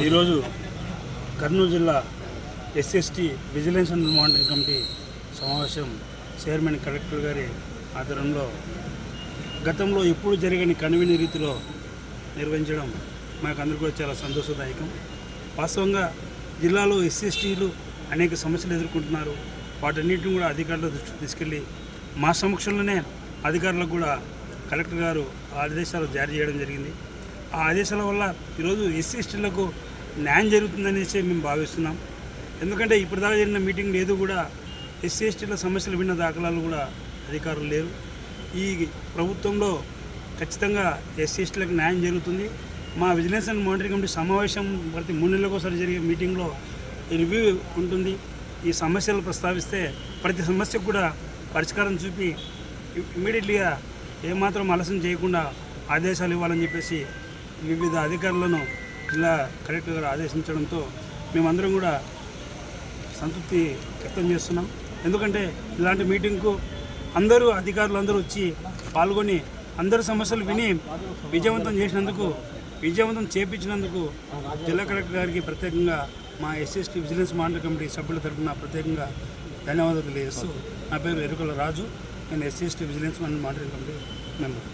ఈరోజు కర్నూలు జిల్లా SST vigilance and monitoring committee సమావేశం చైర్మన్ కలెక్టర్ గారి ఆధ్వర్యంలో గతంలో ఎప్పుడు జరగని కనువిని రీతిలో నిర్వహించడం మాకు అందరికీ కూడా చాలా సంతోషదాయకం. వాస్తవంగా జిల్లాలో ఎస్సీఎస్టీలు అనేక సమస్యలు ఎదుర్కొంటున్నారు. వాటన్నిటిని కూడా అధికారుల దృష్టికి తీసుకెళ్ళి మా సమక్షంలోనే అధికారులకు కూడా కలెక్టర్ గారు ఆదేశాలు జారీ చేయడం జరిగింది. ఆ ఆదేశాల వల్ల ఈరోజు ఎస్సీ ఎస్టీలకు న్యాయం జరుగుతుందనేసి మేము భావిస్తున్నాం. ఎందుకంటే ఇప్పటిదాకా జరిగిన మీటింగ్ లేదు కూడా. ఎస్సీ ఎస్టీల సమస్యలు విన్న దాఖలాలు కూడా అధికారులు లేరు. ఈ ప్రభుత్వంలో ఖచ్చితంగా ఎస్సీ ఎస్టీలకు న్యాయం జరుగుతుంది. మా విజిలెన్స్ అండ్ మానిటరింగ్ కమిటీ సమావేశం ప్రతి మూడు నెలలకు ఒకసారి జరిగే మీటింగ్లో రివ్యూ ఉంటుంది. ఈ సమస్యలు ప్రస్తావిస్తే ప్రతి సమస్యకు కూడా పరిష్కారం చూపి ఇమ్మీడియట్లీగా ఏమాత్రం ఆలస్యం చేయకుండా ఆదేశాలు ఇవ్వాలని చెప్పేసి వివిధ అధికారులను జిల్లా కలెక్టర్ గారు ఆదేశించడంతో మేమందరం కూడా సంతృప్తి వ్యక్తం చేస్తున్నాం. ఎందుకంటే ఇలాంటి మీటింగ్కు అందరూ అధికారులు అందరూ వచ్చి పాల్గొని అందరి సమస్యలు విని విజయవంతం చేసినందుకు విజయవంతం చేపించినందుకు జిల్లా కలెక్టర్ గారికి ప్రత్యేకంగా మా ఎస్ఎస్టీ విజిలెన్స్ మానిటర్ కమిటీ సభ్యుల తరఫున ప్రత్యేకంగా ధన్యవాదాలు తెలియజేస్తూ నా పేరు ఎరుకల రాజు. నేను SC ST vigilance monitoring committee member.